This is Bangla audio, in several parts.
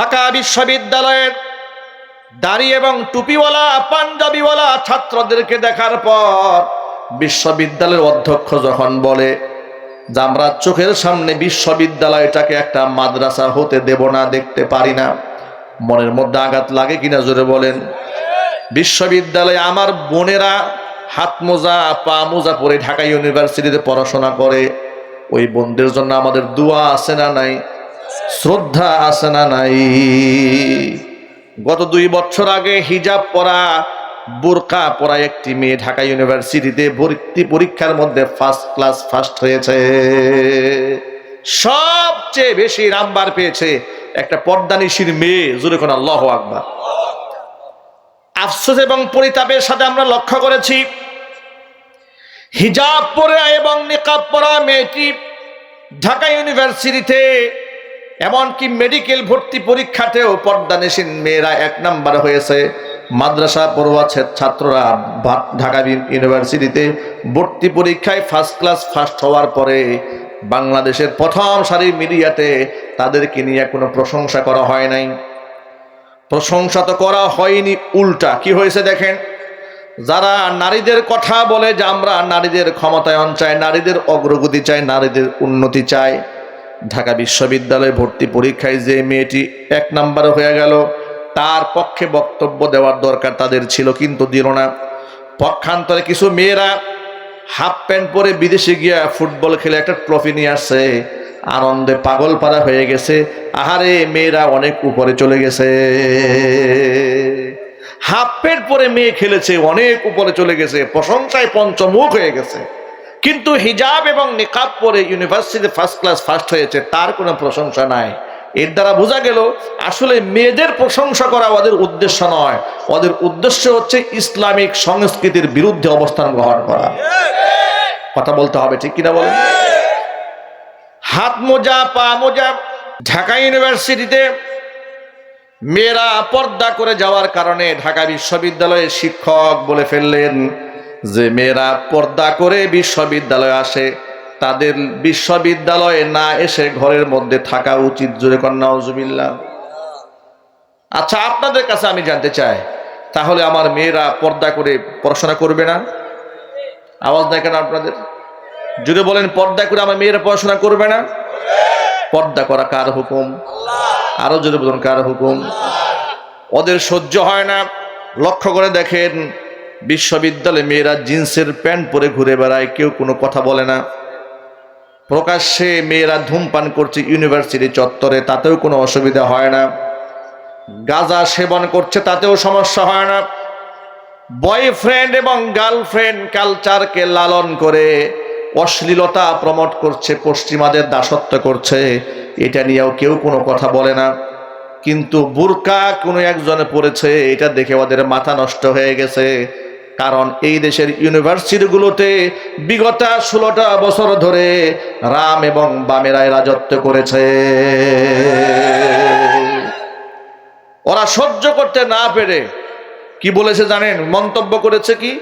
ঢাকা বিশ্ববিদ্যালয়ের দাড়ি এবং টুপিওয়ালা, পাঞ্জাবিওয়ালা ছাত্রদেরকে দেখার পর বিশ্ববিদ্যালয়ের অধ্যক্ষ যখন বলে যে আমরা চোখের সামনে বিশ্ববিদ্যালয়টাকে একটা মাদ্রাসা হতে দেব না, দেখতে পারি না। মনের মধ্যে আঘাত লাগে কিনা জোরে বলেন। বিশ্ববিদ্যালয়ে আমার বোনেরা হাত মোজা, পা মোজা পরে ঢাকা ইউনিভার্সিটিতে পড়াশোনা করে। ওই বোনদের জন্য আমাদের দোয়া আছে না নাই? শ্রদ্ধা আছে না নাই? গত দুই বছর আগে হিজাব পরা, বোরকা পরা একটি মেয়ে ঢাকা ইউনিভার্সিটিতে ভর্তি পরীক্ষার মধ্যে ফার্স্ট ক্লাস ফার্স্ট হয়েছে। সবচেয়ে বেশি নাম্বার পেয়েছে একটা পর্দানিশীর মেয়ে, জোরে কোন আল্লাহ আকবার। আফসোস এবং পরিতাপের সাথে আমরা লক্ষ্য করেছি, হিজাব পরা এবং নিকাব পরা মেয়েটি ঢাকা ইউনিভার্সিটিতে এমনকি মেডিকেল ভর্তি পরীক্ষাতেও পর্দানেশীন মেয়েরা এক নাম্বার হয়েছে। মাদ্রাসা পড়ুয়া ছাত্ররা ঢাকা ইউনিভার্সিটিতে ভর্তি পরীক্ষায় ফার্স্ট ক্লাস ফার্স্ট হওয়ার পরে বাংলাদেশের প্রথম সারির মিডিয়াতে তাদেরকে নিয়ে কোনো প্রশংসা করা হয় নাই। প্রশংসা তো করা হয়নি, উল্টা। কি হয়েছে দেখেন? যারা নারীদের কথা বলে যে আমরা নারীদের ক্ষমতায়ন চাই, নারীদের অগ্রগতি চাই, নারীদের উন্নতি চাই ঢাকা বিশ্ববিদ্যালয়ে ভর্তি পরীক্ষায় যে মেয়েটি এক নাম্বার হয়ে গেল, তার পক্ষে বক্তব্য দেওয়ার দরকার তাদের ছিল কিন্তু দিল না। পক্ষান্তরে কিছু মেয়েরা হাফ প্যান্ট পরে বিদেশে গিয়া ফুটবল খেলে একটা ট্রফি নিয়ে আসছে। আনন্দে পাগল পাড়া হয়ে গেছে। আহারে, মেয়েরা অনেক উপরে চলে গেছে। হাফ প্যান্ট পরে মেয়ে খেলেছে, অনেক উপরে চলে গেছে। প্রশংসায় পঞ্চমুখ হয়ে গেছে। কিন্তু হিজাব এবং নিকাব পরে ইউনিভার্সিটি ফার্স্ট ক্লাস ফার্স্ট হয়েছে, তার কোনো প্রশংসা নাই। এর দ্বারা বোঝা গেল, আসলে মেয়েদের প্রশংসা করা ওদের উদ্দেশ্য নয়। ওদের উদ্দেশ্য হচ্ছে ইসলামিক সংস্কৃতির বিরুদ্ধে অবস্থান গ্রহণ করা। কথা বলতে হবে, ঠিক কিনা বলেন? হাত মোজা, পা মোজা, ঢাকা ইউনিভার্সিটিতে মেয়েরা পর্দা করে যাওয়ার কারণে ঢাকা বিশ্ববিদ্যালয়ের শিক্ষক বলে ফেললেন। যে মেয়েরা পর্দা করে বিশ্ববিদ্যালয়ে আসে, তাদের বিশ্ববিদ্যালয়ে না এসে ঘরের মধ্যে থাকা উচিত। জোরে কন্যা আচ্ছা আপনাদের কাছে আমি জানতে চাই, তাহলে আমার মেয়েরা পর্দা করে পড়াশোনা করবে না? আওয়াজ দেখেন আপনাদের? যদি বলেন পর্দা করে আমার মেয়েরা পড়াশোনা করবে না, পর্দা করা কার হুকুম? আরও যদি বলুন, কার হুকুম? ওদের সহ্য হয় না। লক্ষ্য করে দেখেন বিশ্ববিদ্যালয়ে মেয়েরা জিন্সের প্যান্ট পরে ঘুরে বেড়ায়, কেউ কোনো কথা বলে না। প্রকাশ্যে মেয়েরা ধূমপান করছে ইউনিভার্সিটি চত্বরে, তাতেও কোনো অসুবিধা হয় না। গাঁজা সেবন করছে, তাতেও সমস্যা হয় না। বয়ফ্রেন্ড এবং গার্লফ্রেন্ড কালচারকে লালন করে অশ্লীলতা প্রমোট করছে, পশ্চিমাদের দাসত্ব করছে, এটা নিয়েও কেউ কোনো কথা বলে না। কিন্তু বুরকা কোনো একজনে পড়েছে, এটা দেখে ওদের মাথা নষ্ট হয়ে গেছে। কারণ এই দেশের ইউনিভার্সিটিগুলোতে বিগত ষোলোটা বছর ধরে রাম এবং বামেরাই রাজত্ব করেছে। ওরা সহ্য করতে না পেরে কি বলেছে জানেন? মন্তব্য করেছে কি?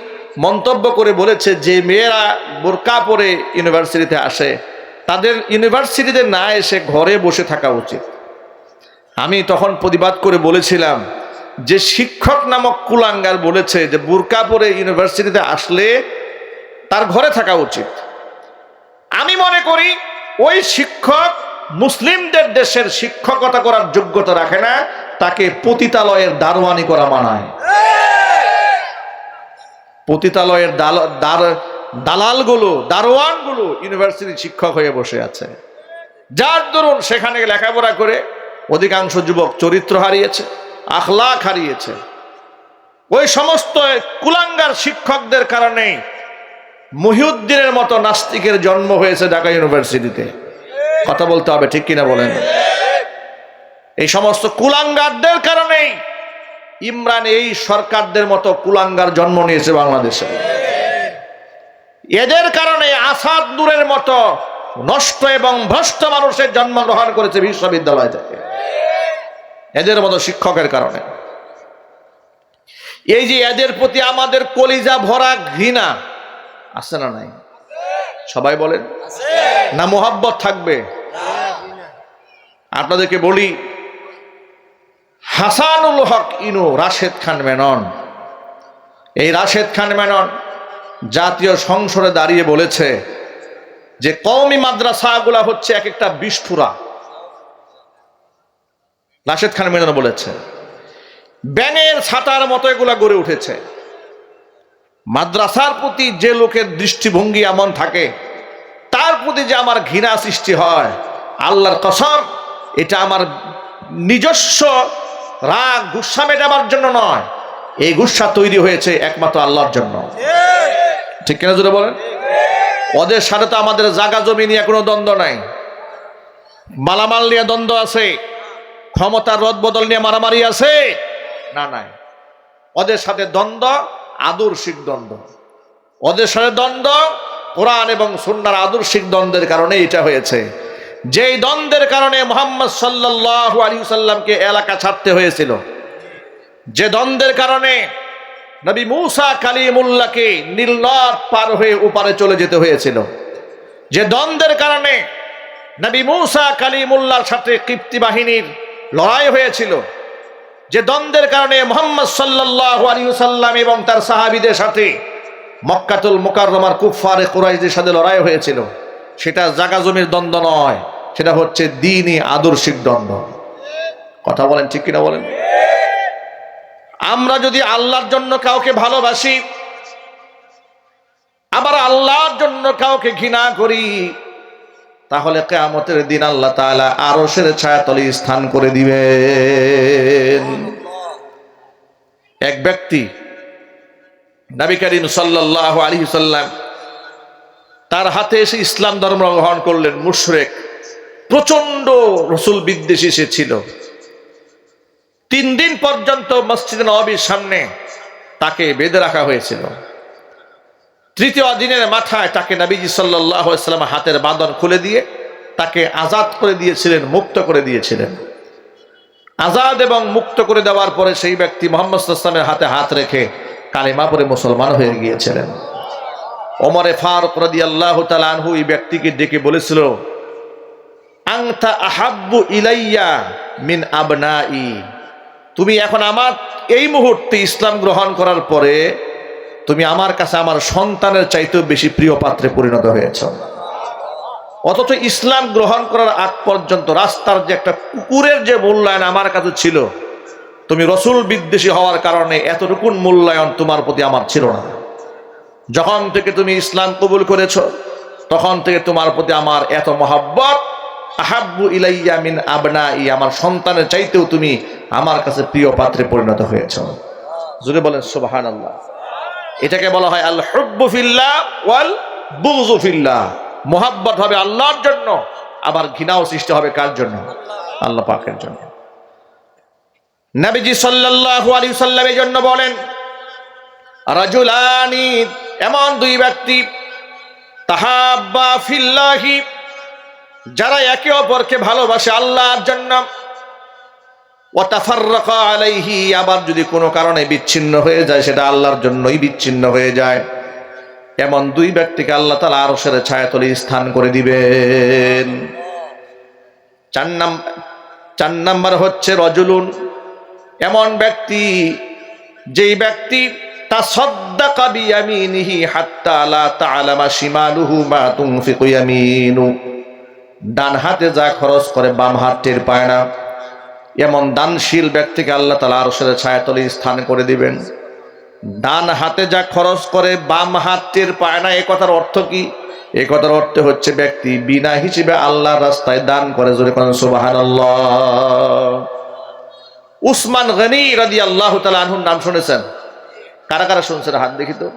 মন্তব্য করে বলেছে যে মেয়েরা বোরকা পরে ইউনিভার্সিটিতে আসে, তাদের ইউনিভার্সিটিতে না এসে ঘরে বসে থাকা উচিত। আমি তখন প্রতিবাদ করে বলেছিলাম যে শিক্ষক নামক কুলাঙ্গার বলেছে যে বোরকা পরে ইউনিভার্সিটিতে আসলে তার ঘরে থাকা উচিত। আমি মনে করি ওই শিক্ষক মুসলিমদের দেশের শিক্ষকতা করার যোগ্যতা রাখে না, তাকে পতিতালয়ের দারোয়ানি করা মানায়। পতিতালয়ের দালালগুলো, দারোয়ানগুলো ইউনিভার্সিটি শিক্ষক হয়ে বসে আছে। যার দরুন সেখানে লেখাপড়া করে অধিকাংশ যুবক চরিত্র হারিয়েছে। আখলাখ হারিয়েছে। ওই সমস্ত কুলাঙ্গার শিক্ষকদের কারণে মহিউদ্দিনের মতো নাস্তিকের জন্ম হয়েছে ঢাকা ইউনিভার্সিটিতে। কথা বলতে হবে, ঠিক কিনা বলেন? এই সমস্ত কুলাঙ্গারদের কারণেই ইমরান এই সরকারদের মতো কুলাঙ্গার জন্ম নিয়েছে বাংলাদেশে। এদের কারণে আসাদ দূরের মতো নষ্ট এবং ভ্রষ্ট মানুষের জন্মগ্রহণ করেছে বিশ্ববিদ্যালয় থেকে। এদের মতো শিক্ষকের কারণে। এই যে এদের প্রতি আমাদের কলিজা ভরা ঘৃণা, আছে না নাই? সবাই বলেন। না মোহাব্বত থাকবে? আপনাদেরকে বলি, হাসানুল হক ইনু রাশেদ খান মেনন। এই রাশেদ খান মেনন জাতীয় সংসদে দাঁড়িয়ে বলেছে যে, কওমি মাদ্রাসাগুলা হচ্ছে এক একটা বিস্ফোরা রাশেদ খান মেনন বলেছে ব্যাঙের ছাতার মতো এগুলা গড়ে উঠেছে। মাদ্রাসার প্রতি যে লোকের দৃষ্টিভঙ্গি এমন থাকে, তার প্রতি যে আমার ঘৃণা সৃষ্টি হয়, আল্লাহর কসম, এটা আমার নিজস্ব রাগ গুসা মেটাবার জন্য নয়। এই গুসা তৈরি হয়েছে একমাত্র আল্লাহর জন্য। ঠিক কিনা জুড়ে বলেন? ওদের সাথে তো আমাদের জাগা জমি নিয়ে কোনো দ্বন্দ্ব নাই। মালামাল নিয়ে দ্বন্দ্ব আছে। ক্ষমতার রদ বদল নিয়ে মারামারি আছে? না, নাই। ওদের সাথে দ্বন্দ্ব আদর্শিক দ্বন্দ্ব। ওদের সাথে দ্বন্দ্ব, কোরআন এবং সুন্নার আদর্শিক দ্বন্দ্বের কারণে এটা হয়েছে। যেই দ্বন্দ্বের কারণে মোহাম্মদ সাল্লাহ আলী সাল্লামকে এলাকা ছাড়তে হয়েছিল, যে দ্বন্দ্বের কারণে নবী মুসা কালিমুল্লাহকে নীলনদ পার হয়ে উপারে চলে যেতে হয়েছিল, যে দ্বন্দ্বের কারণে নবী মুসা কালিমুল্লাহর সাথে কৃপ্তি বাহিনীর লড়াই হয়েছিল। যে দ্বন্দ্বের কারণে মোহাম্মদ সাল্লাহ আলী সাল্লাম এবং তার সাহাবিদের সাথে মক্কাতুল মোকাররমার কুফারে কুরাইশদের সাথে লড়াই হয়েছিল। সেটা জাগা জমির দ্বন্দ্ব নয়, সেটা হচ্ছে দিনই আদর্শিক দ্বন্দ্ব। কথা বলেন ঠিক কিনা বলেন? আমরা যদি আল্লাহর জন্য কাউকে ভালোবাসি, আবার আল্লাহর জন্য কাউকে ঘৃণা করি তাহলে কেয়ামতের দিন আল্লাহ তাআলা আরও সেরে ছায়াতলে স্থান করে দিবেন। এক ব্যক্তি, নবী সাল্লাহ আলী সাল্লাম, তার হাতে এসে ইসলাম ধর্ম গ্রহণ করলেন, মুশরেক। প্রচণ্ড রসুল বিদ্বেষী সে ছিল। তিন দিন পর্যন্ত মসজিদ নবীর সামনে তাকে বেঁধে রাখা হয়েছিল। তৃতীয় দিনের মাথায় তাকে নবীজি সাল্লাম হাতের বাঁধন খুলে দিয়ে তাকে আজাদ করে দিয়েছিলেন, মুক্ত করে দিয়েছিলেন। আজাদ এবং মুক্ত করে দেওয়ার পরে সেই ব্যক্তি মোহাম্মদ ইসলামের হাতে হাত রেখে কালিমা পরে মুসলমান হয়ে গিয়েছিলেন। ওমরে ফারুক রাদি আল্লাহ তালহু এই ব্যক্তিকে ডেকে বলেছিল আংতা আহাব্বু ইলাইয়া মিন আবনাই। তুমি এখন আমার এই মুহূর্তে ইসলাম গ্রহণ করার পরে তুমি আমার কাছে আমার সন্তানের চাইতেও বেশি প্রিয় পাত্রে পরিণত হয়েছ। অথচ ইসলাম গ্রহণ করার আগ পর্যন্ত রাস্তার যে একটা কুকুরের যে মূল্যায়ন আমার কাছে ছিল, তুমি রসুল বিদ্বেষী হওয়ার কারণে এতটুকুন মূল্যায়ন তোমার প্রতি আমার ছিল না। যখন থেকে তুমি ইসলাম কবুল করেছ, তখন থেকে তোমার প্রতি আমার এত মহাব্বত, আহাব্বু ইলাইয়া মিন আবনা ই আমার সন্তানের চাইতেও তুমি আমার কাছে প্রিয় পাত্রে পরিণত হয়েছ। জুড়ে বলেন সুবাহান আল্লাহ এটাকে বলা হয় আল হব্বুফিল্লা ওয়াল বুগজু ফিল্লাহ। মোহাব্বত হবে আল্লাহর জন্য, আবার ঘৃণাও সৃষ্টি হবে কার জন্য? আল্লাহ পাকের জন্য। নবীজি সাল্লাল্লাহু আলাইহি সাল্লাম এই জন্য বলেন, রাজুলানি, এমন দুই ব্যক্তি, তাহাব্বা ফিল্লাহি, যারা একে অপরকে ভালোবাসে আল্লাহর জন্য আলাইহি, আবার যদি কোনো কারণে বিচ্ছিন্ন হয়ে যায়, সেটা আল্লাহর জন্যই বিচ্ছিন্ন হয়ে যায়। এমন দুই ব্যক্তিকে আল্লাহ তালা আরও সেরে ছায়াতলে স্থান করে দিবেন। চার নাম, চার নাম্বার হচ্ছে রজুলুন। এমন ব্যক্তি, যেই ব্যক্তি তা সদ্দা কাবি ইয়ামিনিহি হাত্তা লা তাআলামা শিমালুহু মা তুনফিকু ইয়ামিনু। ডান হাতে যা খরচ করে, বাম হাত টের পায় না। এমন দানশীল ব্যক্তিকে আল্লাহ তালা আরও সেরে ছায়াতলে স্থান করে দিবেন। ডান হাতে যা খরচ করে, বাম হাত টের পায় না এ কথার অর্থ কি? এ কথার অর্থ হচ্ছে ব্যক্তি বিনা হিসেবে আল্লাহর রাস্তায় দান করে, জোরে করেন সুবাহান উসমান গনি রাদি আল্লাহ আনহুর নাম শুনেছেন? কারা কারা শুনছেন? হাত দেখি তো।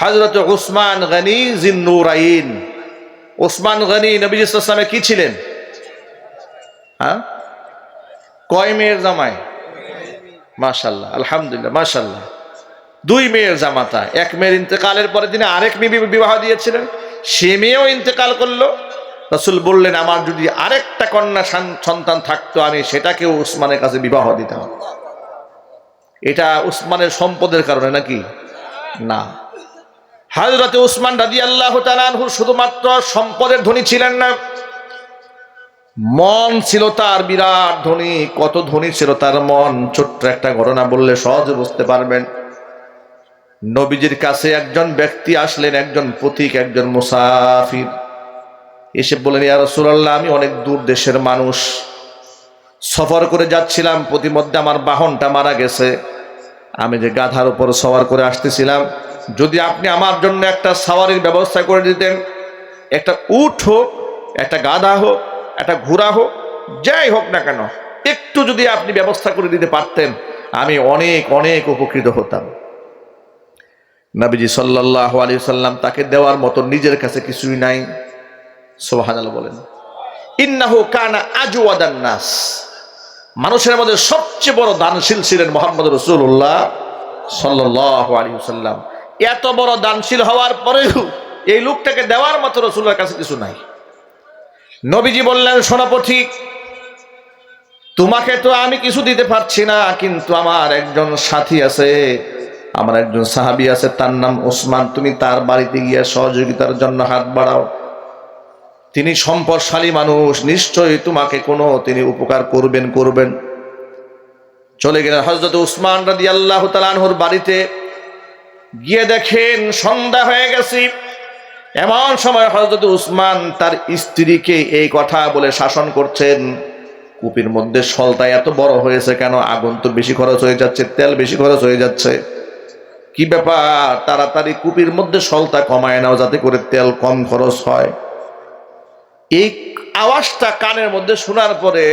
হজরত উসমান গনি জিন্নুরাইন। ওসমান গনি নবী ইসলামে কি ছিলেন? হ্যাঁ? কয় মেয়ের জামাই? মাশাল্লাহ আলহামদুলিল্লাহ মাশাল্লাহ দুই মেয়ের জামাতা, এক মেয়ের ইন্তেকালের পরে তিনি আরেক মেয়ে বিবাহ দিয়েছিলেন। সে মেয়েও ইন্তেকাল করল। রসুল বললেন, আমার যদি আরেকটা কন্যা সন্তান থাকতো, আমি সেটাকেও উসমানের কাছে বিবাহ দিতাম। এটা উসমানের সম্পদের কারণে নাকি? না। হাজরতে উসমান রাজি আল্লাহ শুধুমাত্র সম্পদের ধনী ছিলেন না মন ছিল তার বিরাট ধনী, কত ধনী ছিল তার মন? ছোট্ট একটা ঘটনা বললে সহজে বুঝতে পারবেন। নবীজির কাছে একজন ব্যক্তি আসলেন, একজন পথিক, একজন মুসাফির। এসে বলেন ইয়া রাসূলুল্লাহ, আমি অনেক দূর দেশের মানুষ। সফর করে যাচ্ছিলাম প্রতিমধ্যে আমার বাহনটা মারা গেছে। আমি যে গাধার উপর সওয়ার করে আসতেছিলাম, যদি আপনি আমার জন্য একটা সাওয়ারির ব্যবস্থা করে দিতেন, একটা উট হোক, একটা গাধা হোক একটা ঘোড়া হোক, যাই হোক না কেন, একটু যদি আপনি ব্যবস্থা করে দিতে পারতেন, আমি অনেক অনেক উপকৃত হতাম। নাবিজি সাল্লাহ আলী সাল্লাম তাকে দেওয়ার মতো নিজের কাছে কিছুই নাই। সোহান বলেন, ইন্নাহু কানা আজওয়াদান নাস। মানুষের মধ্যে সবচেয়ে বড় দানশীল ছিলেন মোহাম্মদ রসুল্লাহ সাল্লাহ আলী সাল্লাম এত বড় দানশীল হওয়ার পরেও এই লোকটাকে দেওয়ার মতো রসুল্লার কাছে কিছু নাই। নবীজি বললেন সোনাপথিক তোমাকে তো আমি কিছু দিতে পারছি না, কিন্তু আমার একজন সাথী আছে, আমার একজন সাহাবী আছে, তার নাম ওসমান, তুমি তার বাড়িতে গিয়ে সহযোগিতার জন্য হাত বাড়াও। তিনি সম্পদশালী মানুষ, নিশ্চয়ই তোমাকে কোনো তিনি উপকার করবেন করবেন। চলে গেলেন হজরত উসমান রাদি আল্লাহ তালানহুর বাড়িতে। গিয়ে দেখেন, সন্ধ্যা হয়ে গেছি। এমন সময় হজরত উসমান তার স্ত্রীকে এই কথা বলে শাসন করছেন, কূপের মধ্যে সলতা এত বড় হয়েছে কেন? আগুন তো বেশি খরচ হয়ে যাচ্ছে, তেল বেশি খরচ হয়ে যাচ্ছে। কি ব্যাপার? তাড়াতাড়ি কূপের মধ্যে সলতা কমায় নাও যাতে করে তেল কম খরচ হয়। এই আওয়াজটা কানের মধ্যে শোনার পরে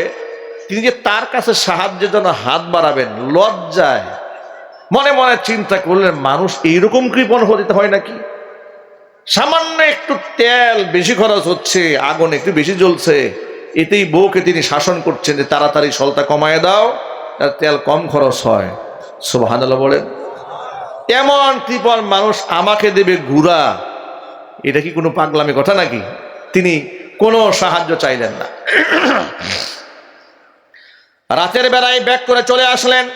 তিনি যে তার কাছে সাহায্যের জন্য হাত বাড়াবেন, লজ্জায় মনে মনে চিন্তা করলেন, মানুষ এইরকম কৃপণ হতে হয় নাকি? সামান্য একটু তেল বেশি খরচ হচ্ছে, আগুন একটু বেশি জ্বলছে, এতেই বউকে তিনি শাসন করছেন যে তাড়াতাড়ি সলতা কমায় দাও তার তেল কম খরচ হয়। সুবহানাল্লাহ বলেন, এমন কৃপণ মানুষ আমাকে দেবে ঘুরা এটা কি কোনো পাগলামি কথা নাকি? তিনি কোনো সাহায্য চাইলেন না। রাতের বেলায় ব্যাক করে চলে আসলেন।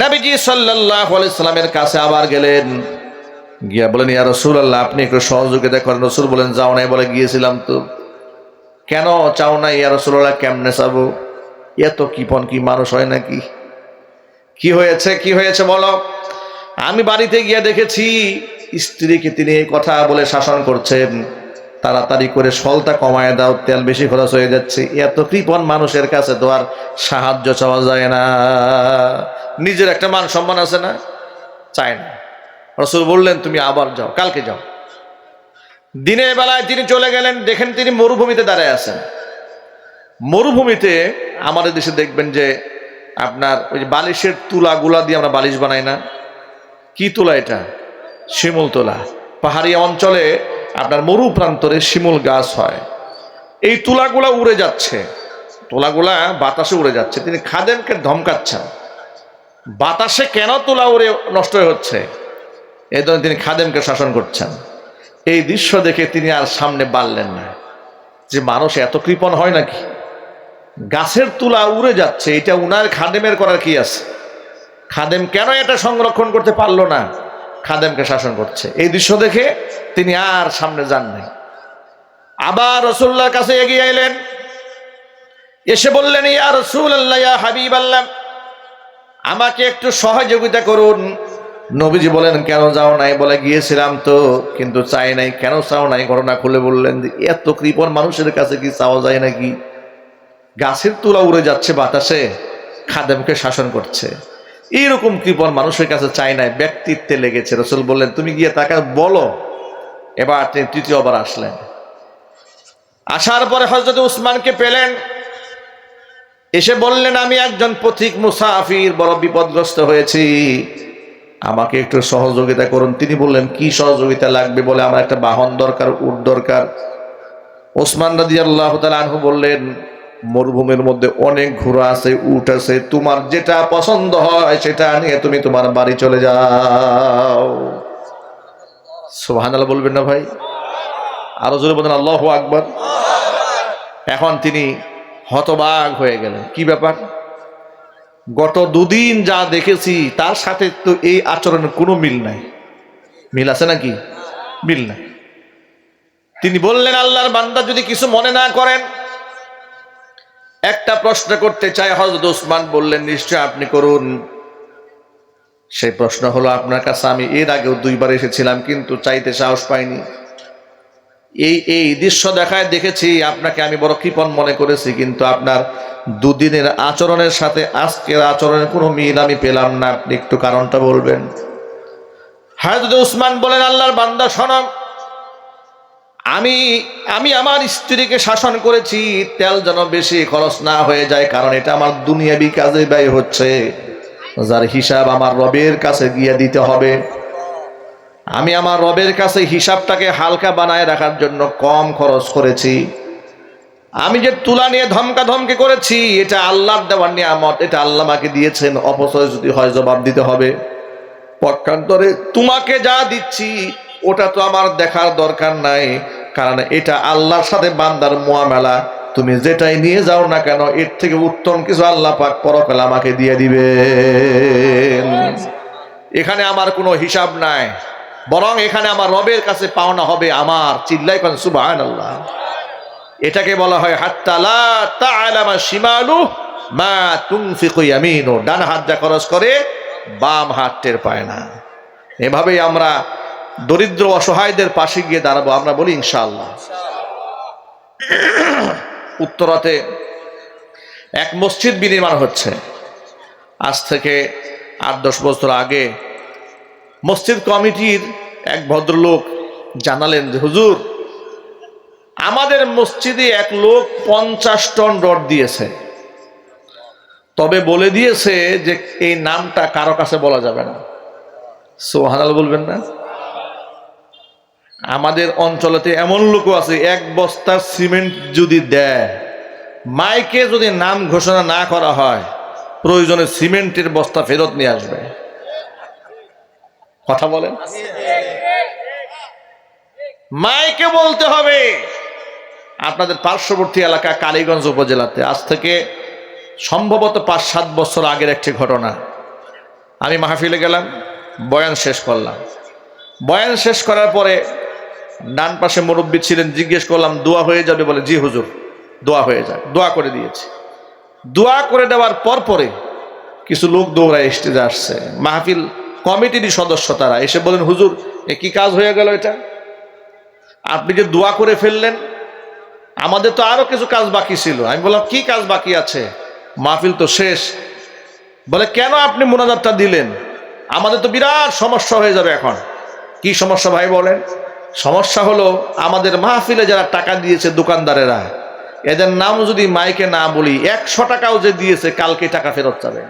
নবীজি সাল্লাহ সাল্লামের কাছে আবার গেলেন। গিয়া বলেন, ইয়া রসুল আল্লাহ আপনি একটু সহযোগিতা করেন। রসুল বলেন, যাও নাই বলে গিয়েছিলাম তো। কেন চাও না ইয়া রসুল্লাহ কেমনে চাবো? এত কিপন কি মানুষ হয় নাকি? কি হয়েছে কি হয়েছে বলো? আমি বাড়িতে গিয়ে দেখেছি, স্ত্রীকে তিনি এই কথা বলে শাসন করছেন। তাড়াতাড়ি করে সলটা কমায় দাও, তেল বেশি খরচ হয়ে যাচ্ছে। এত কৃপণ মানুষের কাছে তো আর সাহায্য চাওয়া যায় না। নিজের একটা মান সম্মান আছে না? চায় না। রসুল বললেন, তুমি আবার যাও, কালকে যাও। দিনের বেলায় তিনি চলে গেলেন, দেখেন তিনি মরুভূমিতে দাঁড়ায় আছেন। মরুভূমিতে আমাদের দেশে দেখবেন যে আপনার ওই যে বালিশের তুলা গুলা দিয়ে আমরা বালিশ বানাই না। কি তুলা এটা? শিমুল তোলা। পাহাড়ি অঞ্চলে আপনার মরু প্রান্তরে শিমুল গাছ হয়। এই তুলাগুলা উড়ে যাচ্ছে। তুলাগুলা বাতাসে উড়ে যাচ্ছে। তিনি খাদেমকে ধমকাচ্ছেন। বাতাসে কেন তুলা উড়ে নষ্ট হচ্ছে? এই ধরনের তিনি খাদেমকে শাসন করছেন। এই দৃশ্য দেখে তিনি আর সামনে বাড়লেন না। যে মানুষ এত কৃপণ হয় নাকি? গাছের তুলা উড়ে যাচ্ছে, এটা উনার খাদেমের করার কি আছে? খাদেম কেন এটা সংরক্ষণ করতে পারল না? খাদেমকে শাসন করছে। এই দৃশ্য দেখে তিনি আর সামনে যান নাই। আবার রসুল্লার কাছে এগিয়ে এলেন। এসে বললেন, ইয়া রসুল আল্লাহ হাবিব আল্লাহ আমাকে একটু সহযোগিতা করুন। নবীজি বলেন, কেন যাও নাই? বলে, গিয়েছিলাম তো, কিন্তু চাই নাই। কেন চাও নাই? ঘটনা খুলে বললেন এত কৃপণ মানুষের কাছে কি চাওয়া যায় নাকি? গাছের তুলা উড়ে যাচ্ছে বাতাসে, খাদেমকে শাসন করছে। এইরকম কৃপণ মানুষের কাছে চাই নাই, ব্যক্তিত্বে লেগেছে। রসুল বললেন, তুমি গিয়ে তাকে বলো। এবার তিনি তৃতীয়বার আসলেন। আসার পরে হজরত উসমানকে পেলেন। এসে বললেন, আমি একজন পথিক মুসাফির, বড় বিপদগ্রস্ত হয়েছি। আমাকে একটু সহযোগিতা করুন। তিনি বললেন, কি সহযোগিতা লাগবে বলে? আমার একটা বাহন দরকার, উট দরকার। ওসমান রাজি আল্লাহ আনহু বললেন, মরুভূমির মধ্যে অনেক ঘোড়া আছে, উট আছে। তোমার যেটা পছন্দ হয়, সেটা নিয়ে তুমি তোমার বাড়ি চলে যাও। সোহান বলবেন না ভাই? আরও জোরে বলেন, আল্লাহ আকবর। এখন তিনি হতবাগ হয়ে গেলেন। কি ব্যাপার? গত দুদিন যা দেখেছি, তার সাথে তো এই আচরণের কোনো মিল নাই। মিল আছে নাকি? মিল নাই। তিনি বললেন, আল্লাহর বান্দা যদি কিছু মনে না করেন, একটা প্রশ্ন করতে চাই। হজরত ওসমান বললেন, নিশ্চয় আপনি করুন। সেই প্রশ্ন হলো, আপনার কাছে আমি এর আগেও দুইবার এসেছিলাম, কিন্তু চাইতে সাহস পাইনি। এই এই দৃশ্য দেখায় দেখেছি, আপনাকে আমি বড় কৃপণ মনে করেছি, কিন্তু আপনার দুদিনের আচরণের সাথে আজকের আচরণের কোনো মিল আমি পেলাম না। আপনি একটু কারণটা বলবেন। হায়দ উসমান বলেন, আল্লাহর বান্দা সনম আমি আমি আমার স্ত্রীকে শাসন করেছি, তেল যেন বেশি খরচ না হয়ে যায়, কারণ এটা আমার দুনিয়াবি কাজে ব্যয় হচ্ছে। যার হিসাব আমার রবের কাছে গিয়ে দিতে হবে। আমি আমার রবের কাছে হিসাবটাকে হালকা বানায় রাখার জন্য কম খরচ করেছি। আমি যে তুলা নিয়ে ধমকা ধমকে করেছি, এটা আল্লাহর দেওয়ার নিয়ামত, এটা আল্লাহ আমাকে দিয়েছেন। অপচয় যদি হয় জবাব দিতে হবে। পক্ষান্তরে তোমাকে যা দিচ্ছি, ওটা তো আমার দেখার দরকার নাই। কারণ এটা আল্লাহর সাথে বান্দার মোয়ামেলা। তুমি যেটাই নিয়ে যাও না কেন, এর থেকে উত্তম কিছু আল্লাহ পাক পরকালে আমাকে দিয়ে দিবে এখানে আমার কোনো হিসাব নাই। বরং এখানে আমার রবের কাছে পাওনা হবে আমার চিল্লাই করেন সুবাহ আল্লাহ এটাকে বলা হয় হাত্তালা তাআলামা শিমালু মা তুনফিকু ইয়ামিনু। ডান হাত যা খরচ করে, বাম হাত টের পায় না। এভাবেই আমরা দরিদ্র অসহায়দের পাশে গিয়ে দাঁড়াবো, আমরা বলি ইনশাআল্লাহ। উত্তরাতে এক মসজিদ বিনির্মাণ হচ্ছে। আজ থেকে আট দশ বছর আগে মসজিদ কমিটির এক ভদ্রলোক জানালেন যে, হুজুর, আমাদের মসজিদে এক লোক পঞ্চাশ টন রড দিয়েছে। তবে বলে দিয়েছে যে, এই নামটা কারও কাছে বলা যাবে না। সোহানাল বলবেন না? আমাদের অঞ্চলেতে এমন লোকও আছে, এক বস্তা সিমেন্ট যদি দেয়, মাইকে যদি নাম ঘোষণা না করা হয়, প্রয়োজনে সিমেন্টের বস্তা ফেরত নিয়ে আসবে। কথা বলেন। মাইকে বলতে হবে। আপনাদের পার্শ্ববর্তী এলাকা কালীগঞ্জ উপজেলাতে। আজ থেকে সম্ভবত পাঁচ সাত বছর আগের একটি ঘটনা। আমি মাহফিলে গেলাম বয়ান শেষ করলাম। বয়ান শেষ করার পরে ডান পাশে মুরব্বী ছিলেন জিজ্ঞেস করলাম দোয়া হয়ে যাবে? বলে জি হুজুর দোয়া হয়ে যায় দোয়া করে দিয়েছে। দোয়া করে দেওয়ার পর পরে কিছু লোক দৌড়ায় স্টেজে আসছে। মাহফিল কমিটিরই সদস্য তারা। এসে বলেন, হুজুর, এ কি কাজ হয়ে গেল এটা? আপনি যে দোয়া করে ফেললেন, আমাদের তো আরও কিছু কাজ বাকি ছিল। আমি বললাম, কি কাজ বাকি আছে? মাহফিল তো শেষ। বলে, কেন আপনি মোনাজাতটা দিলেন? আমাদের তো বিরাট সমস্যা হয়ে যাবে এখন। কি সমস্যা ভাই বলেন? সমস্যা হলো আমাদের মাহফিলে যারা টাকা দিয়েছে দোকানদারেরা, এদের নাম যদি মাইকে না বলি, একশো টাকাও যে দিয়েছে, কালকে টাকা ফেরত যাবে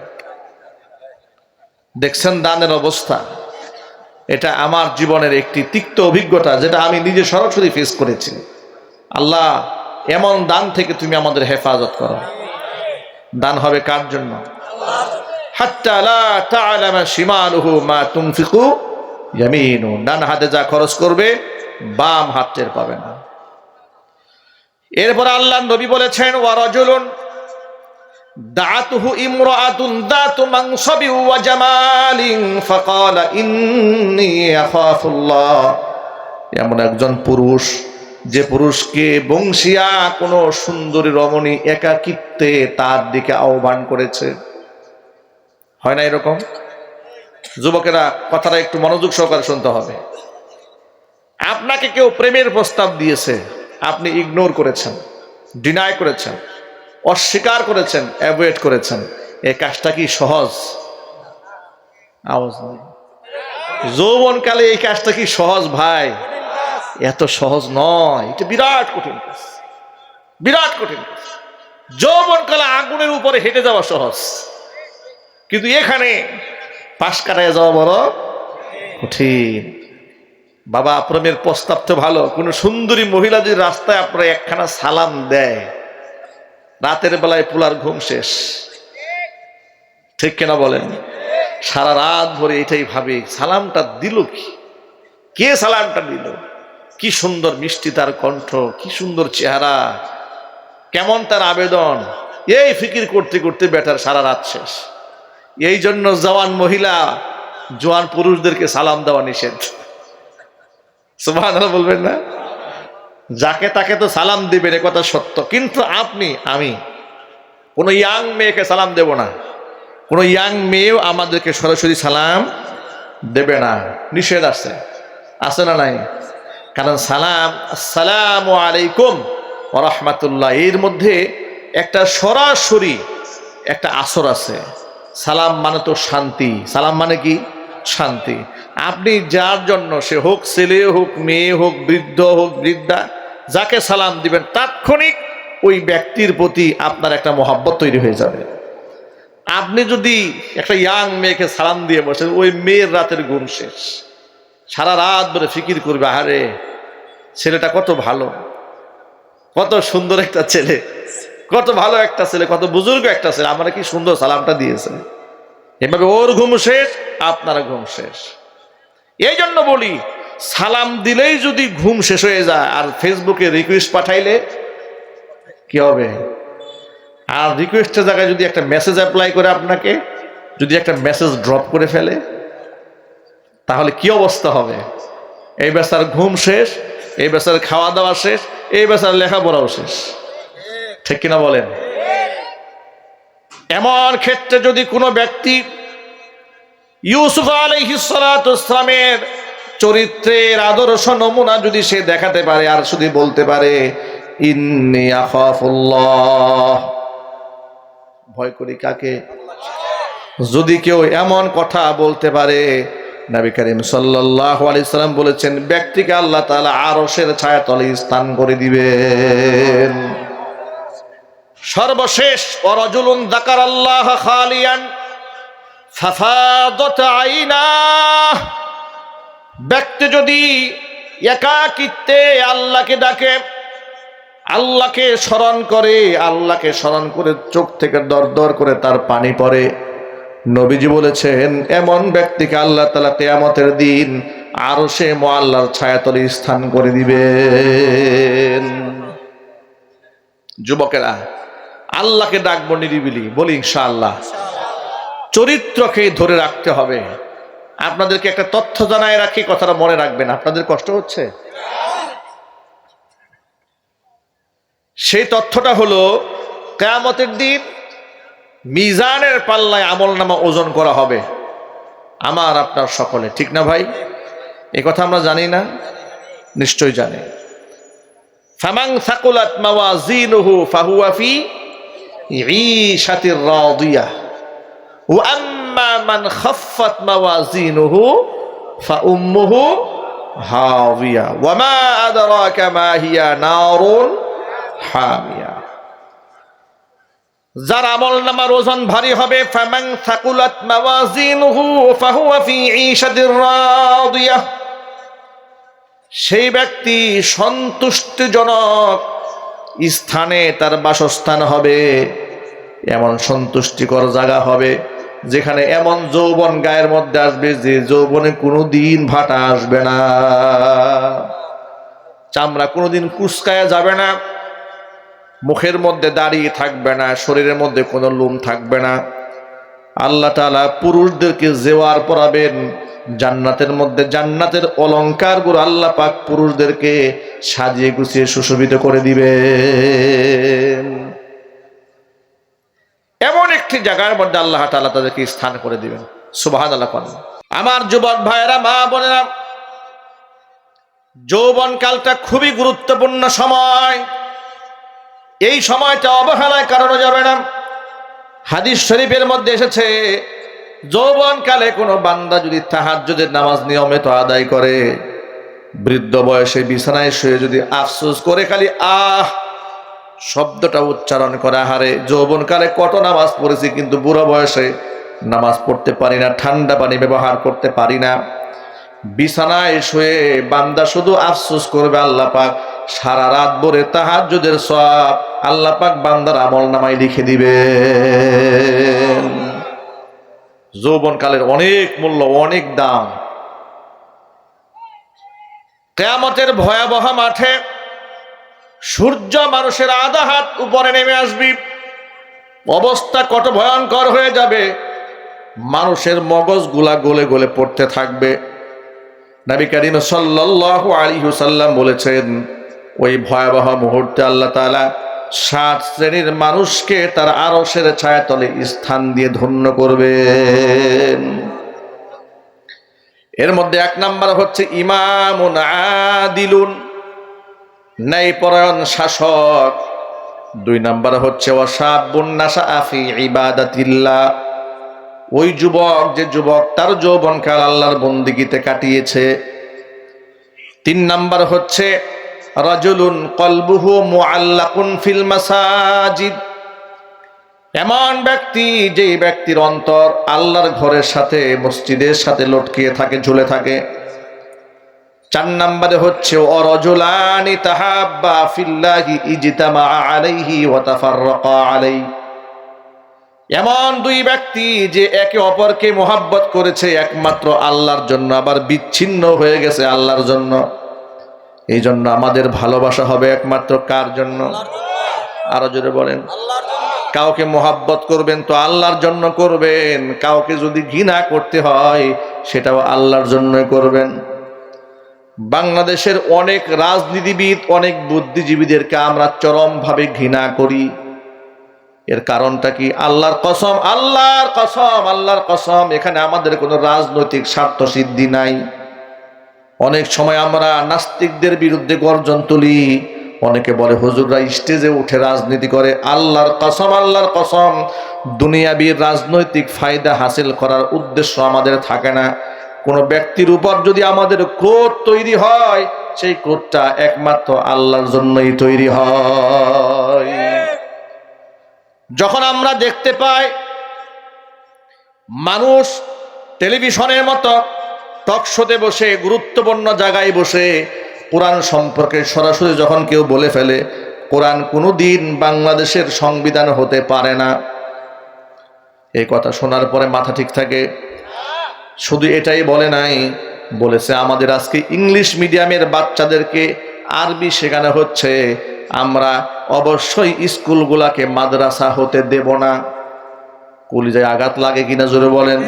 দেখছেন দানের অবস্থা? এটা আমার জীবনের একটি তিক্ত অভিজ্ঞতা, যেটা আমি নিজে সরাসরি ফেস করেছি। আল্লাহ, এমন দান থেকে তুমি আমাদের হেফাজত করো। দান হবে কার জন্য? ডান হাতে যা খরচ করবে, বাম হাত টের পাবে না। এরপর আল্লাহ নবী বলেছেন, ওয়া দাআতুহু ইমরাআতুন দাতু মানসাবি ওয়া জামালিন ফাকালা ইন্নী আখাফুল্লাহ। এমন একজন পুরুষ, যে পুরুষকে বংশিয়া কোনো সুন্দরী রমণী একাকিত্বে তার দিকে আহ্বান করেছে। হয় না এরকম? যুবকেরা, কথাটা একটু মনোযোগ সহকারে শুনতে হবে। আপনাকে কেউ প্রেমের প্রস্তাব দিয়েছে, আপনি ইগনোর করেছেন ডিনাই করেছেন। অস্বীকার করেছেন অ্যাভয়েড করেছেন। এই কাজটা কি সহজ? আওয়াজ নেই। যৌবনকালে এই কাজটা কি সহজ ভাই? এত সহজ নয়। এটা বিরাট কঠিন কাজ। বিরাট কঠিন কাজ। যৌবনকালে আগুনের উপরে হেঁটে যাওয়া সহজ। কিন্তু এখানে পাশ কাটায় যাওয়া বড় কঠিন। বাবা প্রেমের প্রস্তাব তো ভালো। কোনো সুন্দরী মহিলা যদি রাস্তায় আপনার একখানা সালাম দেয় রাতের বেলায় পোলার ঘুম শেষ। ঠিক কিনা বলেন? সারা রাত ভরে এটাই ভাবে, সালামটা দিল কি? কে সালামটা দিল? কি সুন্দর মিষ্টি তার কণ্ঠ, কি সুন্দর চেহারা, কেমন তার আবেদন। এই ফিকির করতে করতে বেটার সারা রাত শেষ। এই জন্য জওয়ান মহিলা, জোয়ান পুরুষদেরকে সালাম দেওয়া নিষেধ। সুবহানাল্লাহ বলবেন না? যাকে তাকে তো সালাম দিবেন, এ কথা সত্য। কিন্তু আপনি, আমি, কোনো ইয়াং মেয়েকে সালাম দেব না। কোনো ইয়াং মেয়েও আমাদেরকে সরাসরি সালাম দেবে না। নিষেধ আছে। আছে না নাই? কারণ সালাম, আসসালামু আলাইকুম রহমাতুল্লাহ। এর মধ্যে একটা সরাসরি একটা আসর আছে। সালাম মানে তো শান্তি। সালাম মানে কি? শান্তি। আপনি যার জন্য সে হোক ছেলে হোক মেয়ে হোক বৃদ্ধ হোক বৃদ্ধা, যাকে সালাম দিবেন, তাৎক্ষণিক ওই ব্যক্তির প্রতি আপনার একটা মহাব্বত তৈরি হয়ে যাবে। আপনি যদি একটা ইয়াং মেয়েকে সালাম দিয়ে বসেন, ওই মেয়ের রাতের ঘুম শেষ। সারা রাত ধরে ফিকির করবে, আরে ছেলেটা কত ভালো, কত সুন্দর একটা ছেলে, কত ভালো একটা ছেলে, কত বুজুর্গ একটা ছেলে, আমরা কি সুন্দর সালামটা দিয়েছে এভাবে ওর ঘুম শেষ, আপনার ঘুম শেষ। এই জন্য বলি সালাম দিলেই যদি ঘুম শেষ হয়ে যায় আর ফেসবুকে রিকোয়েস্ট পাঠাইলে কি হবে? আর রিকোয়েস্টের জায়গায় যদি একটা মেসেজ অ্যাপ্লাই করে আপনাকে যদি একটা মেসেজ ড্রপ করে ফেলে তাহলে কি অবস্থা হবে? এই বেচার ঘুম শেষ এই বেচার খাওয়া দাওয়া শেষ এই বেচার লেখাপড়াও শেষ। ঠিক কিনা বলেন? এমন ক্ষেত্রে যদি কোনো ব্যক্তি ইউসুফ আলহিসামের চরিত্রের আদর্শ নমুনা যদি সে দেখাতে পারে, আর শুধু বলতে পারে ভয় করি কাকে? যদি কেউ এমন কথা বলতে পারে, নবী করিম সাল্লাহ আলাইসাল্লাম বলেছেন, ব্যক্তিকে আল্লাহ তাআলা আরশের ছায়াতলে স্থান করে দিবেন। সর্বশেষ অরজুলুন দাকার আল্লাহ খালিয়ান। ফাফাদত আইনা। ব্যক্তি যদি একাকিত্বে আল্লাহকে ডাকে, আল্লাহকে স্মরণ করে, আল্লাহকে স্মরণ করে চোখ থেকে দর দর করে তার পানি পড়ে। নবীজি বলেছেন, এমন ব্যক্তিকে আল্লাহ তালা কেয়ামতের দিন আরও সে মোয়াল্লার ছায়াতলে স্থান করে দিবেন। যুবকেরা, আল্লাহকে ডাকবো নিরিবিলি, বলি ইনশাআল্লাহ। চরিত্রকে ধরে রাখতে হবে। আপনাদেরকে একটা তথ্য জানায় রাখি, কথাটা মনে রাখবেন। আপনাদের কষ্ট হচ্ছে? সেই তথ্যটা হলো, কেয়ামতের দিন মিজানের পাল্লায় আমল নামা ওজন করা হবে। আমার, আপনার সকলে। ঠিক না ভাই? এ কথা আমরা জানি না? নিশ্চয় জানি। ফামাং সাকুলাত মাওয়াজিনুহু ফাহুয়া ফি ঈশাতির রাদিয়াহ মান মাওয়াজিনুহু ফাউম্মুহু হাওিয়া। ওয়া মা আদরাকা মা নারুন হামিয়া। যার আমল নামার ওজন ভারী হবে ফামাং মাওয়াজিনুহু সেই ব্যক্তি সন্তুষ্টিজনক স্থানে তার বাসস্থান হবে, এমন সন্তুষ্টিকর জায়গা হবে। যেখানে এমন যৌবন গায়ের মধ্যে আসবে যে যৌবনে কোনো দিন ভাটা আসবে না। চামড়া কোনোদিন কুচকায়া যাবে না, মুখের মধ্যে দাঁড়িয়ে থাকবে না, শরীরের মধ্যে কোনো লোম থাকবে না। আল্লাহ তালা পুরুষদেরকে জেওয়ার পরাবেন, জান্নাতের মধ্যে জান্নাতের অলঙ্কারগুলো আল্লাহ পাক পুরুষদেরকে সাজিয়ে গুছিয়ে সুশোভিত করে দিবে এমন একটি জায়গার মধ্যে আল্লাহ তালা তাদেরকে স্থান করে দিবেন। সুবাহান আল্লাহ। আমার যুবক ভাইয়েরা, মা বোনেরা যৌবন কালটা খুবই গুরুত্বপূর্ণ সময়। এই সময়টা অবহেলায় কারণে যাবে না। হাদিস শরীফের মধ্যে এসেছে যৌবন কালে কোনো বান্দা যদি তাহাজ্জুদের নামাজ নিয়মিত আদায় করে, বৃদ্ধ বয়সে বিছানায় শুয়ে যদি আফসোস করে খালি, আহ! শব্দটা উচ্চারণ করে, হারে যৌবন কালে কত নামাজ পড়েছি কিন্তু বুড়ো বয়সে নামাজ পড়তে পারি না, ঠান্ডা পানি ব্যবহার করতে পারি না। বিছানায় শুয়ে বান্দা শুধু আফসোস করবে, আল্লাহ পাক সারা রাত ভরে তাহাজ্জুদের সব আল্লাহ পাক বান্দার আমল নামায় লিখে দিবে। যৌবন কালের অনেক মূল্য, অনেক দাম। কেয়ামতের ভয়াবহ মাঠে সূর্য মানুষের আধা হাত উপরে নেমে আসবি। অবস্থা কত ভয়ঙ্কর হয়ে যাবে। মানুষের মগজগুলা গলে গলে পড়তে থাকবে। নবী করিম সাল্লাল্লাহু আলাইহি সাল্লাম বলেছেন, ওই ভয়াবহ মুহূর্তে আল্লাহ তাআলা সাত শ্রেণির মানুষকে তার আরশের ছায়াতলে স্থান দিয়ে ধন্য করবে এর মধ্যে এক নাম্বার হচ্ছে ইমামুন আদিলুন। ন্যায়পরায়ণ শাসক। দুই নাম্বার হচ্ছে ওয়াসাবুন নাসা আফি ইবাদাতিল্লাহ। ওই যুবক, যে যুবক তার যৌবনকাল আল্লাহর বন্দিগিতে কাটিয়েছে। তিন নাম্বার হচ্ছে, রাজুলুন কলবুহু মুআল্লাকুন ফিল মাসাজিদ। এমন ব্যক্তি যেই ব্যক্তির অন্তর আল্লাহর ঘরের সাথে, মসজিদের সাথে লটকিয়ে থাকে, ঝুলে থাকে। চার নম্বরে হচ্ছে, অরজুলানি তাহাব্বা ফিল্লাহি ইজতামা আলাইহি ওয়া তাফাররাকা আলাইহি। এমন দুই ব্যক্তি যে একে অপরকে মোহাব্বত করেছে, একমাত্র আল্লাহর জন্য, আবার বিচ্ছিন্ন হয়ে গেছে আল্লাহর জন্য। এই জন্য আমাদের ভালোবাসা হবে একমাত্র কার জন্য? আরও জোরে বলেন। কাউকে মোহাব্বত করবেন তো আল্লাহর জন্য করবেন, কাউকে যদি ঘৃণা করতে হয়, সেটাও আল্লাহর জন্যই করবেন। বাংলাদেশের অনেক রাজনীতিবিদ, অনেক বুদ্ধিজীবীদেরকে আমরা চরমভাবে ঘৃণা করি। এর কারণটা কি? আল্লাহর কসম আল্লাহর কসম আল্লাহর কসম, এখানে আমাদের কোনো রাজনৈতিক স্বার্থ সিদ্ধি নাই। অনেক সময় আমরা নাস্তিকদের বিরুদ্ধে গর্জন তুলি। অনেকে বলে, হুজুররা স্টেজে উঠে রাজনীতি করে। আল্লাহর কসম আল্লাহর কসম দুনিয়াবি রাজনৈতিক ফায়দা হাসিল করার উদ্দেশ্য আমাদের থাকে না। কোনো ব্যক্তির উপর যদি আমাদের ক্রোধ তৈরি হয়, সেই ক্রোধটা একমাত্র আল্লাহর জন্যই তৈরি হয়। যখন আমরা দেখতে পাই মানুষ টেলিভিশনের মতো টকশোতে বসে, গুরুত্বপূর্ণ জায়গায় বসে কোরআন সম্পর্কে সরাসরি যখন কেউ বলে ফেলে, কোরআন কোনো দিন বাংলাদেশের সংবিধান হতে পারে না। এই কথা শোনার পরে মাথা ঠিক থাকে। শুধু এটাই বলে নাই, বলেছে আমাদের আজকে ইংলিশ মিডিয়ামের বাচ্চাদেরকে আরবি শেখানো হচ্ছে। আমরা অবশ্যই স্কুলগুলাকে মাদ্রাসা হতে দেব না। কলিজায় আঘাত লাগে কিনা জোরে বলেন।